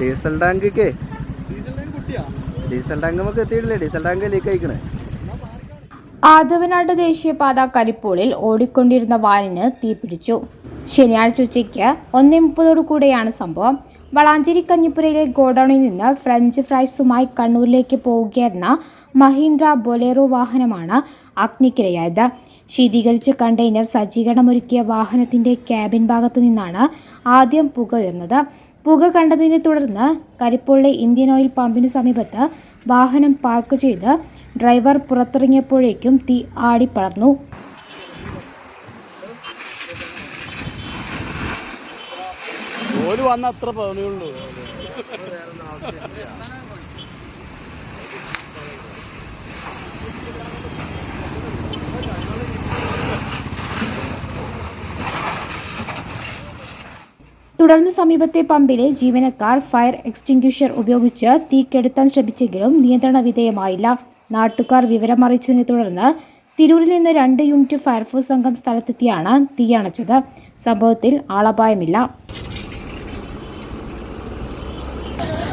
Diesel tank diesel tank നമുക്ക് എത്തിയിട്ടില്ലേ? Diesel tank leak അയക്കണേ ആദവനാട് ദേശീയപാത കരിപ്പൂളിൽ ഓടിക്കൊണ്ടിരുന്ന വാനിന് തീപിടിച്ചു. ശനിയാഴ്ച ഉച്ചയ്ക്ക് ഒന്നേ മുപ്പതോടു കൂടെയാണ് സംഭവം. വളാഞ്ചേരി കഞ്ഞിപ്പുരയിലെ ഗോഡൌണിൽ നിന്ന് ഫ്രഞ്ച് ഫ്രൈസുമായി കണ്ണൂരിലേക്ക് പോവുകയായിരുന്ന മഹീന്ദ്ര ബൊലേറോ വാഹനമാണ് അഗ്നിക്കിരയായത്. ശീതീകരിച്ച കണ്ടെയ്നർ സജ്ജീകരണമൊരുക്കിയ വാഹനത്തിന്റെ ക്യാബിൻ ഭാഗത്തു നിന്നാണ് ആദ്യം പുക ഉയർന്നത്. പുക കണ്ടതിനെ തുടർന്ന് കരിപ്പോളിലെ ഇന്ത്യൻ ഓയിൽ പമ്പിന് സമീപത്ത് വാഹനം പാർക്ക് ചെയ്ത് ഡ്രൈവർ പുറത്തിറങ്ങിയപ്പോഴേക്കും തീ ആടിപ്പടർന്നു. ഓൽ വന്ന അത്ര പണിയുള്ളൂ തുടർന്ന് സമീപത്തെ പമ്പിലെ ജീവനക്കാർ ഫയർ എക്സ്റ്റിങ്ക്യൂഷർ ഉപയോഗിച്ച് തീ കെടുത്താൻ ശ്രമിച്ചെങ്കിലും നിയന്ത്രണ വിധേയമായില്ല. നാട്ടുകാർ വിവരമറിയിച്ചതിനെ തുടർന്ന് തിരൂരിൽ നിന്ന് രണ്ട് യൂണിറ്റ് ഫയർഫോഴ്സ് സംഘം സ്ഥലത്തെത്തിയാണ് തീ അണച്ചത്. സംഭവത്തിൽ ആളപായമില്ല.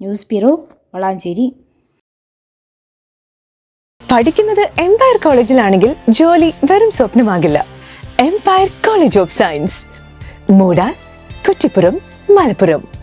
News bureau Valanchery. പഠിക്കുന്നത് എംപയർ കോളേജിലാണെങ്കിൽ ജോലി വെറും സ്വപ്നമാകില്ല. Empire college of science Moodal Kuttippuram Malappuram.